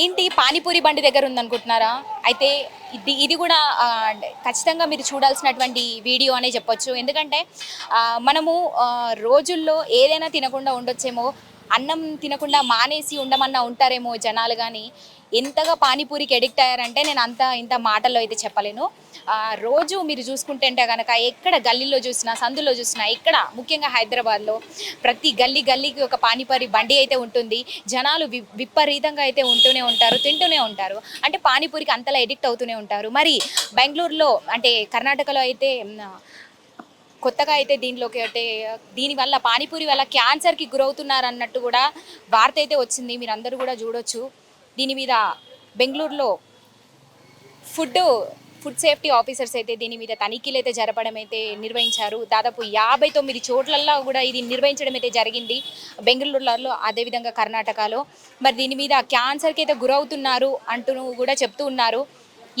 ఏంటి పానీపూరి బండి దగ్గర ఉందనుకుంటున్నారా? అయితే ఇది ఇది కూడా ఖచ్చితంగా మీరు చూడాల్సినటువంటి వీడియో అనే చెప్పొచ్చు. ఎందుకంటే మనము రోజుల్లో ఏదైనా తినకుండా ఉండొచ్చేమో అన్నం తినకుండా మానేసి ఉండమన్నా ఉంటారేమో జనాలు కానీ ఎంతగా పానీపూరికి ఎడిక్ట్ అయ్యారంటే నేను అంత ఇంత మాటల్లో అయితే చెప్పలేను. రోజు మీరు చూసుకుంటే కనుక ఎక్కడ గల్లీలో చూసినా సందులో చూసినా ఎక్కడ ముఖ్యంగా హైదరాబాద్లో ప్రతి గల్లీ గల్లీకి ఒక పానీపూరి బండి అయితే ఉంటుంది. జనాలు వి విపరీతంగా అయితే ఉంటూనే ఉంటారు తింటూనే ఉంటారు. అంటే పానీపూరికి అంతలా ఎడిక్ట్ అవుతూనే ఉంటారు. మరి బెంగళూరులో అంటే కర్ణాటకలో అయితే కొత్తగా అయితే దీనిలోకి అంటే దీనివల్ల పానీపూరి వల్ల క్యాన్సర్కి గురవుతున్నారు అన్నట్టు కూడా వార్త అయితే వచ్చింది. మీరు అందరూ కూడా చూడొచ్చు. దీని మీద బెంగళూరులో ఫుడ్ ఫుడ్ సేఫ్టీ ఆఫీసర్స్ అయితే దీని మీద తనిఖీలు అయితే జరపడం అయితే నిర్వహించారు. దాదాపు యాభై తొమ్మిది చోట్లల్లో కూడా ఇది నిర్వహించడం అయితే జరిగింది. బెంగళూరులో అదేవిధంగా కర్ణాటకలో. మరి దీని మీద క్యాన్సర్కి అయితే గురవుతున్నారు అంటూ కూడా చెప్తూ ఉన్నారు.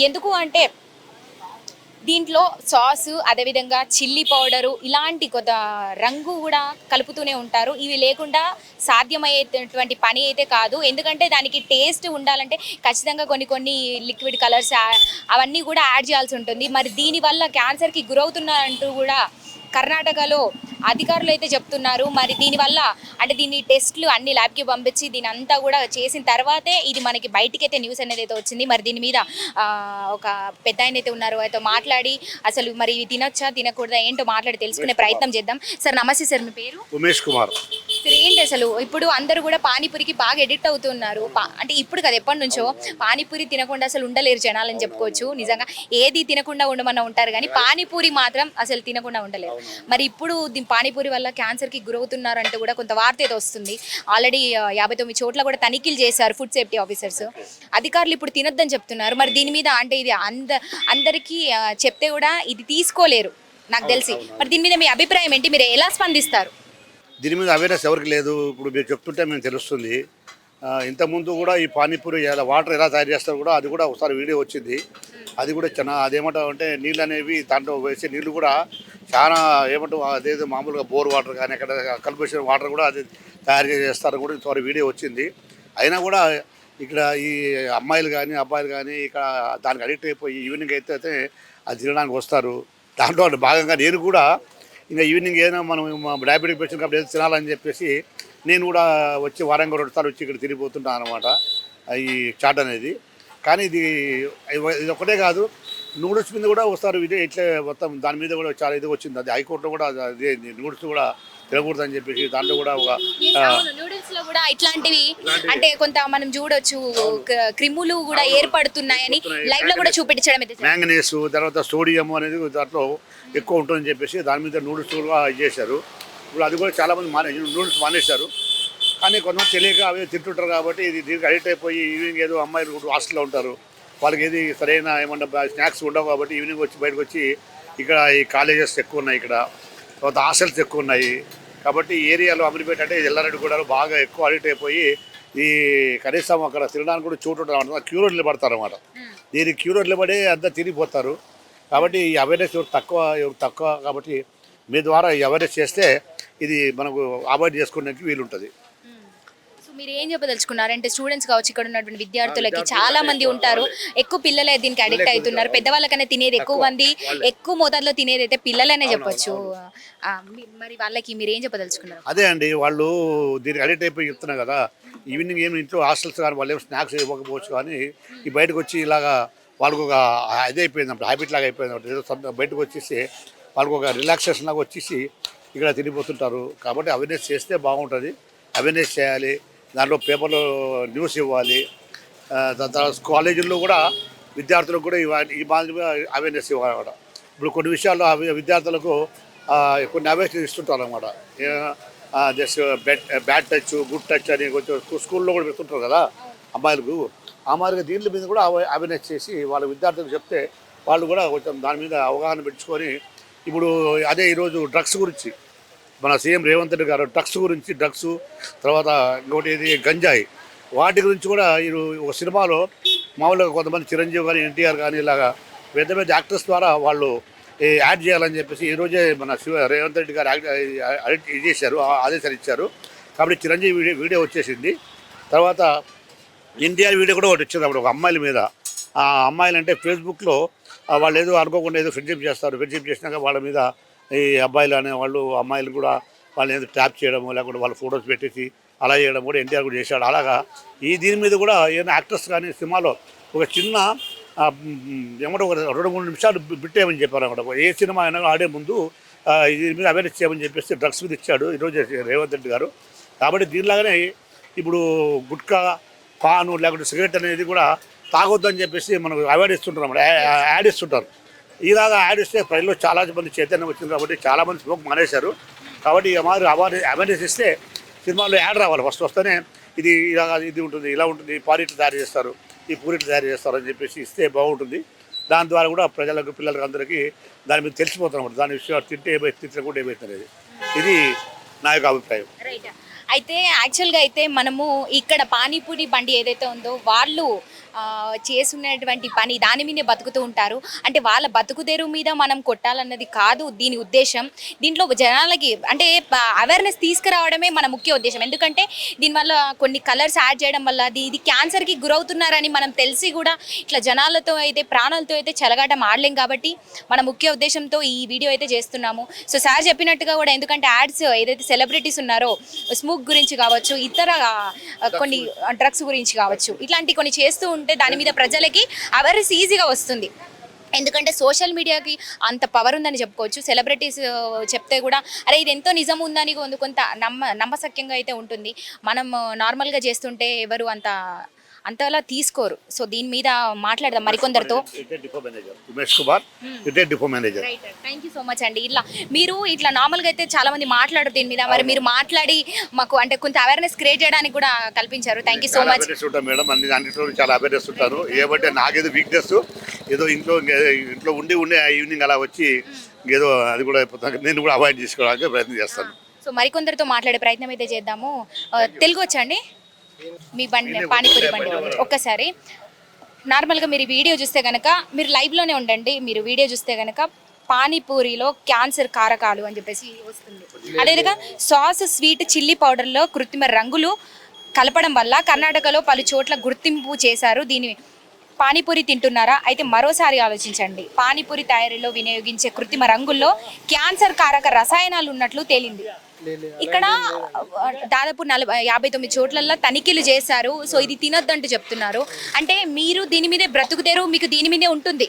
ఎందుకు అంటే దీంట్లో సాసు అదేవిధంగా చిల్లీ పౌడరు ఇలాంటి కొత్త రంగు కూడా కలుపుతూనే ఉంటారు. ఇవి లేకుండా సాధ్యమయ్యేటటువంటి పని అయితే కాదు. ఎందుకంటే దానికి టేస్ట్ ఉండాలంటే ఖచ్చితంగా కొన్ని కొన్ని లిక్విడ్ కలర్స్ అవన్నీ కూడా యాడ్ చేయాల్సి ఉంటుంది. మరి దీనివల్ల క్యాన్సర్కి గురవుతున్నారంటూ కూడా కర్ణాటకలో అధికారులు అయితే చెప్తున్నారు. మరి దీనివల్ల అంటే దీన్ని టెస్ట్లు అన్ని ల్యాబ్కి పంపించి దీని అంతా కూడా చేసిన తర్వాతే ఇది మనకి బయటికి అయితే న్యూస్ అనేది అయితే వచ్చింది. మరి దీని మీద ఒక పెద్ద ఆయన అయితే ఉన్నారు. అయితే మాట్లాడి అసలు మరి ఇవి తినొచ్చా తినకూడదా ఏంటో మాట్లాడి తెలుసుకునే ప్రయత్నం చేద్దాం. సార్ నమస్తే సార్ మీ పేరు? ఉమేష్ కుమార్. సార్ ఏంటి అసలు? ఇప్పుడు అందరూ కూడా పానీపూరికి బాగా ఎడిక్ట్ అవుతున్నారు. అంటే ఇప్పుడు కదా ఎప్పటి నుంచో పానీపూరి తినకుండా అసలు ఉండలేరు జనాలని చెప్పుకోవచ్చు. నిజంగా ఏది తినకుండా ఉండమన్నా ఉంటారు. కానీ పానీపూరి మాత్రం అసలు తినకుండా ఉండలేరు. మరి ఇప్పుడు దీని పానీపూరి వల్ల క్యాన్సర్కి గురవుతున్నారంటూ కూడా కొంత వార్త అయితే వస్తుంది. ఆల్రెడీ యాభై తొమ్మిది చోట్ల కూడా తనిఖీలు చేశారు ఫుడ్ సేఫ్టీ ఆఫీసర్స్ అధికారులు ఇప్పుడు తినొద్దని చెప్తున్నారు. మరి దీని మీద అంటే ఇది అంద అందరికీ చెప్తే కూడా ఇది తీసుకోలేరు. నాకు తెలిసి. మరి దీని మీద మీ అభిప్రాయం ఏంటి? మీరు ఎలా స్పందిస్తారు? దీని మీద అవేర్నెస్ ఎవరికి లేదు. ఇప్పుడు మీరు చెప్తుంటే మేము తెలుస్తుంది. ఇంతకుముందు కూడా ఈ పానీపూరి ఎలా వాటర్ ఎలా తయారు చేస్తారో కూడా అది కూడా ఒకసారి వీడియో వచ్చింది. అది కూడా చాలా అదేమంటావు అంటే నీళ్ళు అనేవి దాంట్లో వేసే నీళ్ళు కూడా చాలా ఏమంటే అదేదో మామూలుగా బోర్ వాటర్ కానీ అక్కడ కల్పేషన్ వాటర్ కూడా అది తయారు చేస్తారు కూడా. ఇంతవరకు వీడియో వచ్చింది. అయినా కూడా ఇక్కడ ఈ అమ్మాయిలు కానీ అబ్బాయిలు కానీ ఇక్కడ దానికి అడిక్ట్ అయిపోయి ఈవినింగ్ అయితే అయితే అది తినడానికి వస్తారు. దాంట్లో భాగంగా నేను కూడా ఇంకా ఈవినింగ్ ఏదైనా మనం డయాబెటిక్ పేషెంట్ కాబట్టి ఏదో తినాలని చెప్పేసి నేను కూడా వచ్చి వారంగా రెండు సార్లు వచ్చి ఇక్కడ తిరిగిపోతుంటాను అనమాట ఈ చాట్ అనేది. కానీ ఇది ఇది ఒకటే కాదు నూడిల్స్ మీద కూడా వస్తారు ఇదే ఇట్లే మొత్తం దాని మీద కూడా చాలా ఇది వచ్చింది. అది హైకోర్టులో కూడా అదే నూడిల్స్ కూడా తినకూడదని చెప్పేసి దాంట్లో కూడా ఒక నూడిల్స్లో కూడా ఇట్లాంటివి అంటే కొంత మనం చూడొచ్చు. క్రిములు కూడా ఏర్పడుతున్నాయని లైవ్లో కూడా చూపించడం. మ్యాంగనీస్ తర్వాత సోడియం అనేది దాంట్లో ఎక్కువ ఉంటుందని చెప్పేసి దాని మీద నూడిల్స్ కూడా చేశారు. ఇప్పుడు అది కూడా చాలామంది మానే నూడిల్స్ మానేశారు. కానీ కొంతమంది తెలియక అవి తింటుంటారు కాబట్టి ఇది దీనికి అడిక్ట్ అయిపోయి ఈవినింగ్ ఏదో అమ్మాయిలు హాస్టల్లో ఉంటారు. వాళ్ళకి ఏది సరైన ఏమన్నా స్నాక్స్ ఉండవు కాబట్టి ఈవినింగ్ వచ్చి బయటకు వచ్చి ఇక్కడ ఈ కాలేజెస్ ఎక్కువ ఉన్నాయి ఇక్కడ. తర్వాత హాస్టల్స్ ఎక్కువ ఉన్నాయి కాబట్టి ఏరియాలో అమీర్పేట అంటే ఎల్లారెడ్డి బాగా ఎక్కువ అడిక్ట్ అయిపోయి ఈ కనీసం అక్కడ తినడానికి కూడా చోటు ఉంటుంది రోడ్ నిలబడతారు అనమాట దీనికి రోడ్ నిలబడి అంతా తిరిగిపోతారు కాబట్టి ఈ అవేర్నెస్ ఎవరు తక్కువ ఎవరు తక్కువ కాబట్టి మీ ద్వారా ఈ అవేర్నెస్ చేస్తే ఇది మనకు అవాయిడ్ చేసుకోవడానికి వీలుంటుంది. మీరు ఏం చెప్పదలుచుకున్నారు అంటే స్టూడెంట్స్ కావచ్చు ఇక్కడ ఉన్నటువంటి విద్యార్థులకి చాలా మంది ఉంటారు. ఎక్కువ పిల్లలే దీనికి అడిక్ట్ అవుతున్నారు. పెద్దవాళ్ళకనే తినేది ఎక్కువ మంది ఎక్కువ మోతాదులో తినేది అయితే పిల్లలనే చెప్పొచ్చు. ఆ, మీ- మరి వాళ్ళకి మీరు ఏం చెప్పదలుచుకున్నారు? అదే అండి వాళ్ళు దీనికి అడిక్ట్ అయిపోయి చెప్తున్నారు కదా ఈవినింగ్ ఏమి ఇంట్లో హాస్టల్స్ కానీ వాళ్ళు ఏమి స్నాక్స్ ఇవ్వకపోవచ్చు కానీ ఈ బయటకు వచ్చి ఇలాగా వాళ్ళకు ఒక ఇది అయిపోయింది అప్పుడు హ్యాబిట్ లాగా అయిపోయింది అన్నమాట. ఏదో సొంత బయటకు వచ్చేసి వాళ్ళకు ఒక రిలాక్సేషన్ లాగా వచ్చేసి ఇక్కడ తిరిగిపోతుంటారు కాబట్టి అవేర్నెస్ చేస్తే బాగుంటుంది. అవేర్నెస్ చేయాలి. దాంట్లో పేపర్లో న్యూస్ ఇవ్వాలి. దాని తర్వాత కాలేజీల్లో కూడా విద్యార్థులకు కూడా ఇవ్వాలి ఈ మాదిరిగా అవేర్నెస్ ఇవ్వాలన్నమాట. ఇప్పుడు కొన్ని విషయాల్లో అవి విద్యార్థులకు కొన్ని అవేర్నెస్ ఇస్తుంటారు అనమాట just bed bad touch good touch అని కొంచెం స్కూల్లో కూడా పెడుతుంటారు కదా అమ్మాయిలకు. ఆ మాదిరిగా దీని మీద కూడా అవేర్నెస్ చేసి వాళ్ళ విద్యార్థులకు చెప్తే వాళ్ళు కూడా కొంచెం దాని మీద అవగాహన పెంచుకొని ఇప్పుడు అదే ఈరోజు డ్రగ్స్ గురించి మన సీఎం రేవంత్ రెడ్డి గారు డ్రగ్స్ గురించి డ్రగ్స్ తర్వాత ఇంకోటి ఇది గంజాయి. వాటి గురించి కూడా వీరు ఒక సినిమాలో మామూలుగా కొంతమంది చిరంజీవి కానీ ఎన్టీఆర్ కానీ ఇలాగా పెద్ద పెద్ద యాక్టర్స్ ద్వారా వాళ్ళు యాడ్ చేయాలని చెప్పేసి ఈరోజే మన శివ రేవంత్ రెడ్డి గారు యాక్ట్ ఇది చేశారు ఆ- ఆదేశాలు ఇచ్చారు. కాబట్టి చిరంజీవి వీడియో వీడియో వచ్చేసింది. తర్వాత ఎన్టీఆర్ వీడియో కూడా ఒకటి వచ్చింది అప్పుడు ఒక అమ్మాయిల మీద. ఆ అమ్మాయిలు అంటే ఫేస్బుక్లో వాళ్ళు ఏదో అనుకోకుండా ఏదో ఫ్రెండ్షిప్ చేస్తారు. ఫ్రెండ్షిప్ చేసినాక వాళ్ళ మీద ఈ అబ్బాయిలు అనే వాళ్ళు అమ్మాయిలు కూడా వాళ్ళని ఏదో ట్యాప్ చేయడము లేకుంటే వాళ్ళ ఫొటోస్ పెట్టేసి అలా చేయడం కూడా ఎన్టీఆర్ కూడా చేశాడు. అలాగా ఈ దీని మీద కూడా ఏదైనా యాక్టర్స్ కానీ సినిమాలో ఒక చిన్న ఏమంటే ఒక రెండు మూడు నిమిషాలు బిట్టేయమని చెప్పారు అక్కడ ఏ సినిమా అయినా ఆడే ముందు దీని మీద అవేర్నెస్ చేయమని చెప్పేసి డ్రగ్స్ మీద ఇచ్చాడు ఈరోజు రేవంత్ రెడ్డి గారు. కాబట్టి దీనిలాగానే ఇప్పుడు గుట్కా పాను లేకుంటే సిగరెట్ అనేది కూడా తాగొద్దని చెప్పేసి మనకు అవాయిడ్ ఇస్తుంటారు అన్నమాట. యాడ్ ఇస్తుంటారు. ఈలాగా యాడ్ ఇస్తే ప్రజల్లో చాలా మంది చైతన్యం వచ్చింది కాబట్టి చాలామంది స్మోక్ మానేశారు. కాబట్టి ఇక మాదిరి అవార్డు అవేర్నెస్ ఇస్తే సినిమాలో యాడ్ రావాలి. ఫస్ట్ వస్తేనే ఇది ఇలా ఇది ఉంటుంది ఇలా ఉంటుంది పారిట్లు తయారు చేస్తారు ఈ పూరిట్లు తయారు చేస్తారు అని చెప్పేసి ఇస్తే బాగుంటుంది. దాని ద్వారా కూడా ప్రజలకు పిల్లలకు అందరికీ దాని మీద తెలిసిపోతున్నమాట దాని విషయం తింటే ఏమైతే తింటే కూడా అనేది. ఇది నా యొక్క అభిప్రాయం. అయితే యాక్చువల్గా అయితే మనము ఇక్కడ పానీపూరి బండి ఏదైతే ఉందో వాళ్ళు చేస్తున్నటువంటి పని దాని మీదే బతుకుతూ ఉంటారు. అంటే వాళ్ళ బతుకుదేరు మీద మనం కొట్టాలన్నది కాదు దీని ఉద్దేశం. దీంట్లో జనాలకి అంటే అవేర్నెస్ తీసుకురావడమే మన ముఖ్య ఉద్దేశం. ఎందుకంటే దీనివల్ల కొన్ని కలర్స్ యాడ్ చేయడం వల్ల అది ఇది క్యాన్సర్కి గురవుతున్నారని మనం తెలిసి కూడా ఇట్లా జనాలతో అయితే ప్రాణాలతో అయితే చెలగాటం ఆడలేం కాబట్టి మన ముఖ్య ఉద్దేశంతో ఈ వీడియో అయితే చేస్తున్నాము. సో సార్ చెప్పినట్టుగా కూడా ఎందుకంటే యాడ్స్ ఏదైతే సెలబ్రిటీస్ ఉన్నారో స్మోక్ గురించి కావచ్చు ఇతర కొన్ని డ్రగ్స్ గురించి కావచ్చు. ఇట్లాంటి కొన్ని చేస్తూ ఉంటే దాని మీద ప్రజలకి అవేర్నెస్ ఈజీగా వస్తుంది. ఎందుకంటే సోషల్ మీడియాకి అంత పవర్ ఉందని చెప్పుకోవచ్చు. సెలబ్రిటీస్ చెప్తే కూడా అరే ఇది ఎంతో నిజం ఉందని కొంత కొంత నమ్మ నమ్మసక్యంగా అయితే ఉంటుంది. మనం నార్మల్గా చేస్తుంటే ఎవరు అంత అంతలా తీసుకోరు. సో దీని మీద మాట్లాడదాం మరికొందరితో. Umesh Kumar retired depot manager. Thank you so much అండి. ఇట్లా మీరు ఇట్లా నార్మల్గా అయితే చాలా మంది మాట్లాడరు దీని మీద. మరి మీరు మాట్లాడి మాకు అంటే కొంత అవేర్నెస్ క్రియేట్ చేయడానికి కూడా కల్పించారు. Thank you so much madam. అన్ని చాలా అవేర్నెస్ ఉంటాను ఏమంటే నాకేదో వీక్నెస్ ఏదో ఇంట్లో ఇంట్లో ఉండి ఉండి ఈవినింగ్ అలా వచ్చి ఏదో అది కూడా నేను కూడా అవాయిడ్ చేసుకోవడానికి ప్రయత్నం చేస్తాను. సో మరికొందరితో మాట్లాడే ప్రయత్నం అయితే చేద్దాము. ఆ, తెలుగు వచ్చండి మీ బండి పానీపూరి బండి. ఒక్కసారి నార్మల్గా మీరు వీడియో చూస్తే కనుక మీరు లైవ్లోనే ఉండండి మీరు వీడియో చూస్తే కనుక పానీపూరిలో క్యాన్సర్ కారకాలు అని చెప్పేసి వస్తుంది. అదేవిధంగా సాస్ స్వీట్ చిల్లీ పౌడర్లో కృత్రిమ రంగులు కలపడం వల్ల కర్ణాటకలో పలు చోట్ల గుర్తింపు చేశారు. దీని పానీపూరి తింటున్నారా? అయితే మరోసారి ఆలోచించండి. పానీపూరి తయారీలో వినియోగించే కృత్రిమ రంగుల్లో క్యాన్సర్ కారక రసాయనాలు ఉన్నట్లు తేలింది. ఇక్కడ దాదాపు నలభై యాభై తొమ్మిది చోట్లల్లో తనిఖీలు చేశారు. సో ఇది తినొద్దంటూ చెప్తున్నారు. అంటే మీరు దీని మీదే బ్రతుకుతారు మీకు దీని మీదే ఉంటుంది.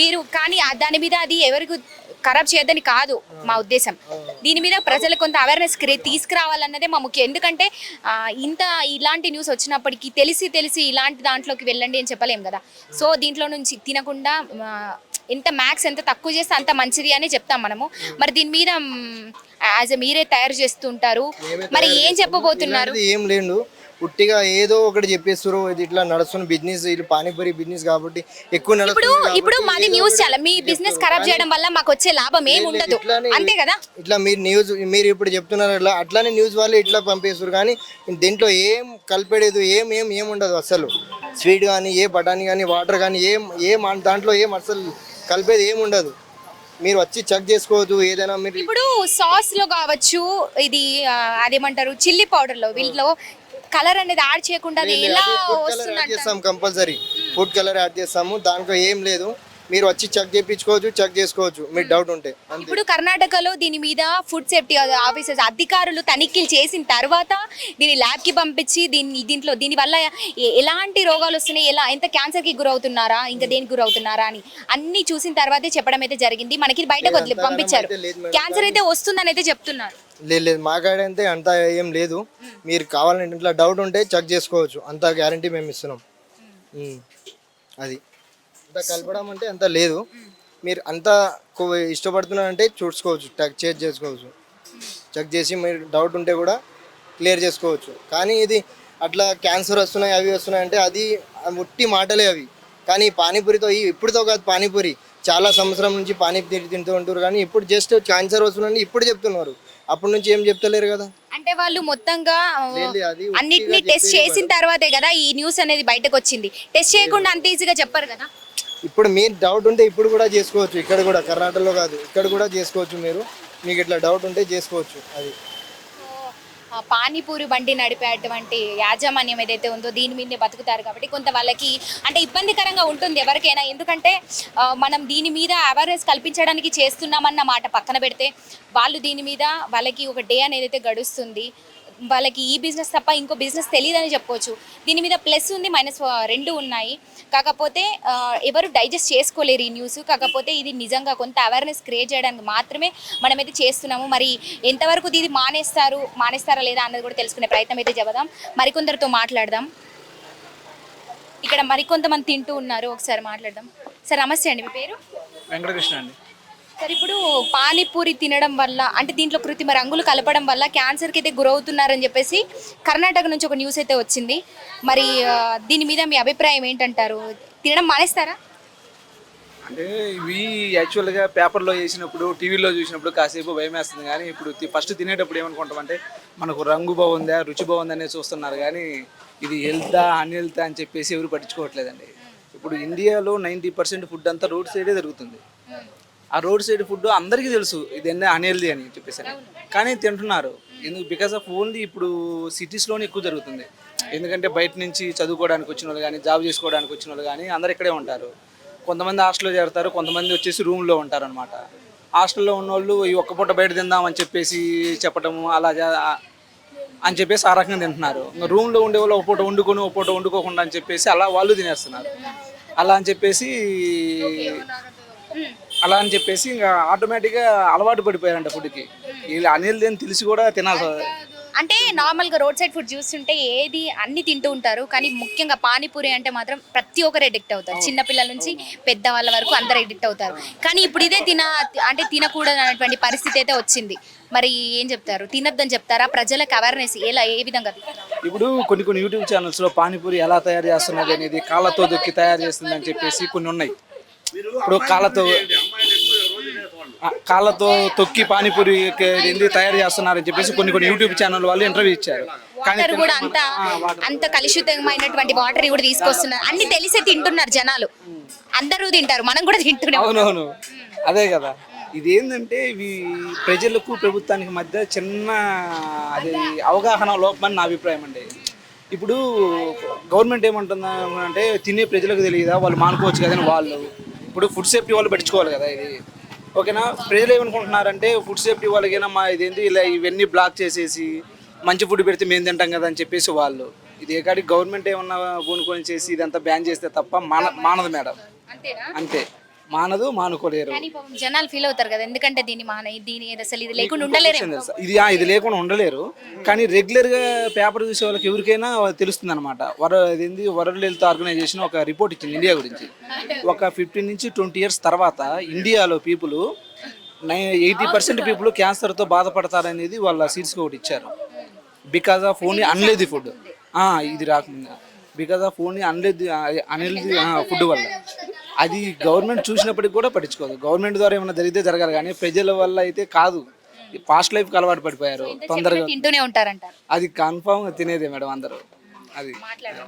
మీరు కానీ దాని మీద అది ఎవరికి ఖరాబ్ చేయొద్దని కాదు మా ఉద్దేశం. దీని మీద ప్రజలకు కొంత అవేర్నెస్ తీసుకురావాలన్నదే మా ముఖ్యం. ఎందుకంటే ఇంత ఇలాంటి న్యూస్ వచ్చినప్పటికీ తెలిసి తెలిసి ఇలాంటి దాంట్లోకి వెళ్ళండి అని చెప్పలేం కదా. సో దీంట్లో నుంచి తినకుండా ఎంత మ్యాక్స్ ఎంత తక్కువ చేస్తే అంత మంచిది అని చెప్తాం మనము. మరి దీని మీద యాజ్ మీరే తయారు చేస్తుంటారు. మరి ఏం చెప్పబోతున్నారు? ఏం లేడు. ఉట్టిగా ఏదో ఒకటి చెప్పేస్తారు ఇది ఇట్లా నడుస్తున్న బిజినెస్ ఇది పానీపూరి బిజినెస్ కాబట్టి ఎక్కువ ఇప్పుడు ఇప్పుడు మాది న్యూస్ చాలా మీ బిజినెస్ ఖరాబ్ చేయడం వల్ల మాకు వచ్చే లాభం ఏం ఉండదు. అంతే కదా? ఇట్లా మీరు న్యూస్ మీరు ఇప్పుడు చెప్తున్నారు అట్లా అట్లానే న్యూస్ వాళ్ళు ఇట్లా పంపేస్తారు కానీ దీంట్లో ఏం కలిపేది ఏం ఏం ఏం ఉండదు అసలు. స్వీట్ కానీ ఏ బఠానీ కానీ వాటర్ కానీ ఏం ఏం దాంట్లో ఏం అసలు కలిపేది ఏం ఉండదు మీరు వచ్చి చెక్ చేసుకోవచ్చు ఏదైనా మీరు ఇప్పుడు సాస్లో కావచ్చు ఇది ఆ, అదేమంటారు చిల్లీ పౌడర్లో వీటిలో కలర్ అనేది యాడ్ చేయకుండా అది ఎలా యాడ్ చేస్తాం కంపల్సరీ ఫుడ్ కలర్ యాడ్ చేస్తాము దాంట్లో ఏం లేదు. మీరు వచ్చి చెక్ చేయించుకోవచ్చు చెక్ చేసుకోవచ్చు. మీకు డౌట్ ఉంటే. ఇప్పుడు కర్ణాటకలో దీని మీద ఫుడ్ సేఫ్టీ ఆఫీసర్స్ అధికారులు తనిఖీలు చేసిన తర్వాత దీన్ని ల్యాబ్కి పంపించి దీన్ని దీంట్లో దీని వల్ల ఎలాంటి రోగాలు వస్తున్నాయి ఎలా ఎంత క్యాన్సర్కి గురవుతున్నారా ఇంకా దేనికి గురవుతున్నారా అని అన్ని చూసిన తర్వాతే చెప్పడం అయితే జరిగింది. మనకి బయటకు వదిలి పంపించారు. క్యాన్సర్ అయితే వస్తుందని అయితే చెప్తున్నారు. లేదు లేదు. మా కాడ అయితే అంత ఏం లేదు. మీరు కావాలంటే ఇట్లా డౌట్ ఉంటే చెక్ చేసుకోవచ్చు. అంత గ్యారంటీ మేము ఇస్తున్నాం. అది. అంత కలపడం అంటే అంత లేదు. మీరు అంత ఇష్టపడుతున్నారంటే చూసుకోవచ్చు చెక్ చెక్ చేసుకోవచ్చు. చెక్ చేసి మీరు డౌట్ ఉంటే కూడా క్లియర్ చేసుకోవచ్చు. కానీ ఇది అట్లా క్యాన్సర్ వస్తున్నాయి అవి వస్తున్నాయి అంటే అది ఉట్టి మాటలే అవి. కానీ పానీపూరితో ఈ ఇప్పుడుతో కాదు పానీపూరి. చాలా సంవత్సరం నుంచి పానీపూరి తింటూ ఉంటారు కానీ ఇప్పుడు జస్ట్ క్యాన్సర్ వస్తుందని ఇప్పుడు చెప్తున్నారు. అప్పటి నుంచి ఏం చెప్తలేరు కదా. అంటే వాళ్ళు మొత్తంగా అన్నిటిని టెస్ట్ చేసిన తర్వాతే కదా ఈ న్యూస్ అనేది బయటకు వచ్చింది. టెస్ట్ చేయకుండా అంత ఈజీగా చెప్పరు కదా. ఇప్పుడు మీరు డౌట్ ఉంటే ఇప్పుడు కూడా చేసుకోవచ్చు. ఇక్కడ కూడా కర్ణాటకలో కాదు. ఇక్కడ కూడా చేసుకోవచ్చు మీరు. మీకు ఇట్లా డౌట్ ఉంటే చేసుకోవచ్చు అది. పానీపూరి బండి నడిపేటువంటి యాజమాన్యం ఏదైతే ఉందో దీని మీదనే బతుకుతారు కాబట్టి కొంత వాళ్ళకి అంటే ఇబ్బందికరంగా ఉంటుంది ఎవరికైనా. ఎందుకంటే మనం దీని మీద అవేర్నెస్ కల్పించడానికి చేస్తున్నామన్న మాట పక్కన పెడితే వాళ్ళు దీని మీద వాళ్ళకి ఒక డే అనేది అయితే గడుస్తుంది. వాళ్ళకి ఈ బిజినెస్ తప్ప ఇంకో బిజినెస్ తెలియదని చెప్పుకోవచ్చు దీని మీద ప్లస్ ఉంది మైనస్ రెండు ఉన్నాయి. కాకపోతే ఎవరు డైజెస్ట్ చేసుకోలేరు ఈ న్యూస్. కాకపోతే ఇది నిజంగా కొంత అవేర్నెస్ క్రియేట్ చేయడానికి మాత్రమే మనమైతే చేస్తున్నాము. మరి ఎంతవరకు ఇది మానేస్తారు మానేస్తారా లేదా అన్నది కూడా తెలుసుకునే ప్రయత్నం అయితే చెబుదాం మరికొందరితో మాట్లాడదాం. ఇక్కడ మరికొంతమంది తింటూ ఉన్నారు. ఒకసారి మాట్లాడదాం. సార్ నమస్తే అండి. మీ పేరు? వెంకటకృష్ణ అండి. సార్ ఇప్పుడు పానీపూరి తినడం వల్ల అంటే దీంట్లో కృత్రిమ రంగులు కలపడం వల్ల క్యాన్సర్కి అయితే గురవుతున్నారని చెప్పేసి కర్ణాటక నుంచి ఒక న్యూస్ అయితే వచ్చింది. మరి దీని మీద మీ అభిప్రాయం ఏంటంటారు? తినడం మానేస్తారా? అంటే ఇవి యాక్చువల్గా పేపర్లో వేసినప్పుడు టీవీలో చూసినప్పుడు కాసేపు భయం వేస్తుంది కానీ ఇప్పుడు ఫస్ట్ తినేటప్పుడు ఏమనుకుంటామంటే మనకు రంగు బాగుందా రుచి బాగుందా అనేది చూస్తున్నారు కానీ ఇది హెల్తా అన్హెల్తా అని చెప్పేసి ఎవరు పట్టించుకోవట్లేదండి. ఇప్పుడు ఇండియాలో నైంటీ పర్సెంట్ ఫుడ్ అంతా రోడ్ సైడే జరుగుతుంది. ఆ రోడ్ సైడ్ ఫుడ్ అందరికీ తెలుసు. ఇది ఎన్న అన్హెల్దీ అని చెప్పేసి కానీ తింటున్నారు. ఎందుకు? బికాస్ ఆఫ్ ఓన్లీ ఇప్పుడు సిటీస్లోనే ఎక్కువ జరుగుతుంది. ఎందుకంటే బయట నుంచి చదువుకోవడానికి వచ్చిన వాళ్ళు కానీ జాబ్ చేసుకోవడానికి వచ్చిన వాళ్ళు కానీ అందరు ఇక్కడే ఉంటారు. కొంతమంది హాస్టల్లో చేరతారు కొంతమంది వచ్చేసి రూమ్లో ఉంటారు అనమాట హాస్టల్లో ఉన్న వాళ్ళు ఈ ఒక్క పూట బయట తిందామని అని చెప్పేసి చెప్పటము అలా అని చెప్పేసి ఆ రకంగా తింటున్నారు. ఇంకా రూమ్లో ఉండే వాళ్ళు ఒక పూట వండుకొని ఒక పూట వండుకోకుండా అని చెప్పేసి అలా వాళ్ళు తినేస్తున్నారు. అలా అని చెప్పేసి అలా అని చెప్పేసి ఇంకా ఆటోమేటిక్గా అలవాటు పడిపోయారంట ఫుడ్కి వీళ్ళు అనేది అని తెలిసి కూడా తినాల్సి అంటే నార్మల్గా రోడ్ సైడ్ ఫుడ్ చూస్తుంటే ఏది అన్ని తింటూ ఉంటారు కానీ ముఖ్యంగా పానీపూరి అంటే మాత్రం ప్రతి ఒక్కరు ఎడిక్ట్ అవుతారు. చిన్న పిల్లల నుంచి పెద్ద వాళ్ళ వరకు అందరు ఎడిక్ట్ అవుతారు. కానీ ఇప్పుడు ఇదే తిన అంటే తినకూడదు అనేటువంటి పరిస్థితి అయితే వచ్చింది. మరి ఏం చెప్తారు? తినొద్దని చెప్తారా? ప్రజలకు అవేర్నెస్ ఎలా ఏ విధంగా? ఇప్పుడు కొన్ని కొన్ని యూట్యూబ్ ఛానల్స్లో పానీపూరి ఎలా తయారు చేస్తున్నది అనేది కాళ్ళతో దొక్కి తయారు చేస్తుంది అని చెప్పేసి కొన్ని ఉన్నాయి. ఇప్పుడు కాళ్ళతో కాళ్ళతో తొక్కి పానీపూరి క- ఏంది తయారు చేస్తున్నారని చెప్పేసి కొన్ని కొన్ని యూట్యూబ్ ఛానల్ వాళ్ళు ఇంటర్వ్యూ ఇచ్చారు. వాటర్ కూడా అంత అంత కలుషితమైనటువంటి వాటర్ కూడా తీసుకొస్తున్నారు. అన్ని తెలిసే తింటున్నారు జనాలు. అందరూ తింటారు మనం కూడా తింటున్నాం. అవునవును. అదే కదా. ఇది ఏంటంటే ఇవి ప్రజలకు ప్రభుత్వానికి మధ్య చిన్న అది అవగాహన లోపమని నా అభిప్రాయం అండి. ఇప్పుడు గవర్నమెంట్ ఏమంటుందా అంటే తినే ప్రజలకు తెలియదా? వాళ్ళు మానుకోవచ్చు కదా వాళ్ళు. ఇప్పుడు ఫుడ్ సేఫ్టీ వాళ్ళు పట్టించుకోవాలి కదా ఇది. ఓకేనా? ప్రజలు ఏమనుకుంటున్నారంటే ఫుడ్ సేఫ్టీ వాళ్ళకైనా మా ఇదేంటి ఇలా ఇవన్నీ బ్లాక్ చేసేసి మంచి ఫుడ్ పెడితే మేము తింటాం కదా అని చెప్పేసి వాళ్ళు. ఇది ఏకాడి గవర్నమెంట్ ఏమన్నా పూనుకొని చేసి ఇదంతా బ్యాన్ చేస్తే తప్ప మాన మానదు మేడం. అంతే. మానదు మానుకోలేరు. కానీ పాపం జనాలు ఫీల్ అవుతారు కదా ఎందుకంటే దీన్ని మాన దీని అసలు ఇది లేకుండా ఉండలేరు? ఇది ఆ, ఇది లేకుండా ఉండలేరు. కానీ రెగ్యులర్గా పేపర్ చూసే వాళ్ళకి ఎవరికైనా తెలుస్తుంది అనమాట వర ఇదేంది? వరల్డ్ హెల్త్ ఆర్గనైజేషన్ ఒక రిపోర్ట్ ఇచ్చింది ఇండియా గురించి. ఒక ఫిఫ్టీన్ నుంచి ట్వంటీ ఇయర్స్ తర్వాత ఇండియాలో పీపుల్ నై ఎయిటీ పర్సెంట్ పీపుల్ క్యాన్సర్తో బాధపడతారనేది వాళ్ళ సీట్స్కి ఒకటి ఇచ్చారు. Because of only unhealthy food ఇది రాకుండా. Because of only unhealthy unhealthy food వల్ల. అది గవర్నమెంట్ చూసినప్పటికి కూడా పట్టించుకోదు. గవర్నమెంట్ ద్వారా ఏమైనా జరిగితే జరగాలి. కానీ ప్రజల వల్ల అయితే కాదు. పాస్ట్ లైఫ్కి అలవాటు పడిపోయారు. తొందరగా తింటూనే ఉంటారంటారు. అది కన్ఫామ్గా తినేదే మేడం అందరూ. అది.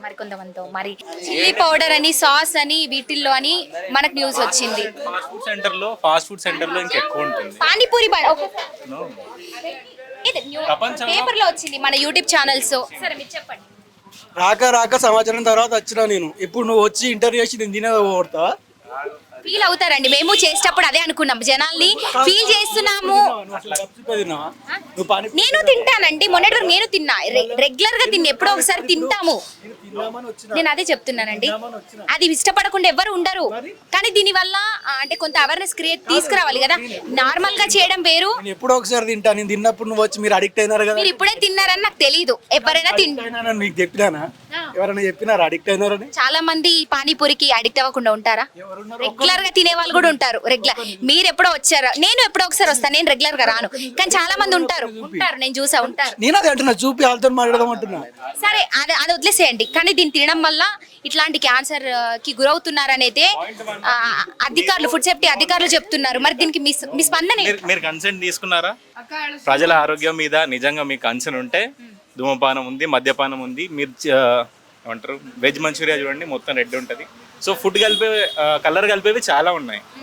మరి కొంతమందితో. మరి చిల్లీ పౌడర్ అని సాస్ అని వీటిల్లో అని మనకు న్యూస్ వచ్చింది. ఫాస్ట్ ఫుడ్ సెంటర్లో ఫాస్ట్ ఫుడ్ సెంటర్లో ఇంకెక్కువ ఉంటుంది. పానీపూరి పేపర్లో వచ్చింది మన యూట్యూబ్ ఛానల్స్. సరే మీరు చెప్పండి. రాక రాక సంవత్సరం తర్వాత వచ్చినా నేను. ఇప్పుడు నువ్వు వచ్చి ఇంటర్వ్యూ చేసి నేను తినే కొడతావా ఫీల్ అవుతారండి. మేము చేసేటప్పుడు అదే అనుకున్నాం. జనాల్ని ఫీల్ చేస్తున్నాము. నేను తింటానండి. మొన్నటి వరకు నేను తిన్నా. రెగ్యులర్గా తిని ఎప్పుడో ఒకసారి తింటాము. నేను అదే చెప్తున్నానండి. అది ఇష్టపడకుండా ఎవరు ఉండరు. కానీ దీని వల్ల అంటే కొంత అవేర్నెస్ క్రియేట్ తీసుకురావాలి కదా. నార్మల్గా చేయడం వేరు. ఎప్పుడో ఒకసారి తింటా. నేను తిన్నప్పుడు నువ్వు వచ్చి మీరు అడిక్ట్ అయినారు కదా. మీరు ఇప్పుడే తిన్నారని నాకు తెలియదు ఎవరైనా అయినారని నీకు చెప్పినానా? ఎవరైనా చెప్పినారా? అడిక్ట్ అయినారని? చాలా మంది పానీపూరికి అడిక్ట్ అవ్వకుండా ఉంటారా? రెగ్యులర్గా తినే వాళ్ళు కూడా ఉంటారు. రెగ్యులర్ మీరు ఎప్పుడో వచ్చారు? నేను ఎప్పుడో ఒకసారి వస్తాను నేను రెగ్యులర్గా రాను. కానీ చాలా మంది ఉంటారు. ఉంటారు. నేను చూసా ఉంటారు. నేను అదే అంటున్నా. చూపి వాళ్ళతో మాట్లాడదాం అంటున్నా సరే అది అది వదిలేసేయండి. కానీ దీన్ని తినడం వల్ల ఇట్లాంటి క్యాన్సర్కి గురవుతున్నారనైతే అధికారులు ఫుడ్ సేఫ్టీ అధికారులు చెప్తున్నారు. మరి దీనికి మీ మీ స్పందన? మీరు కన్సర్న్ తీసుకున్నారా? ప్రజల ఆరోగ్యం మీద నిజంగా మీకు కన్సర్న్ ఉంటే ధూమపానం ఉంది మద్యపానం ఉంది మీరు ఏమంటారు వెజ్ మంచూరియా చూడండి మొత్తం రెడ్ ఉంటుంది. సో ఫుడ్ కలిపే కలర్ కలిపేవి చాలా ఉన్నాయి.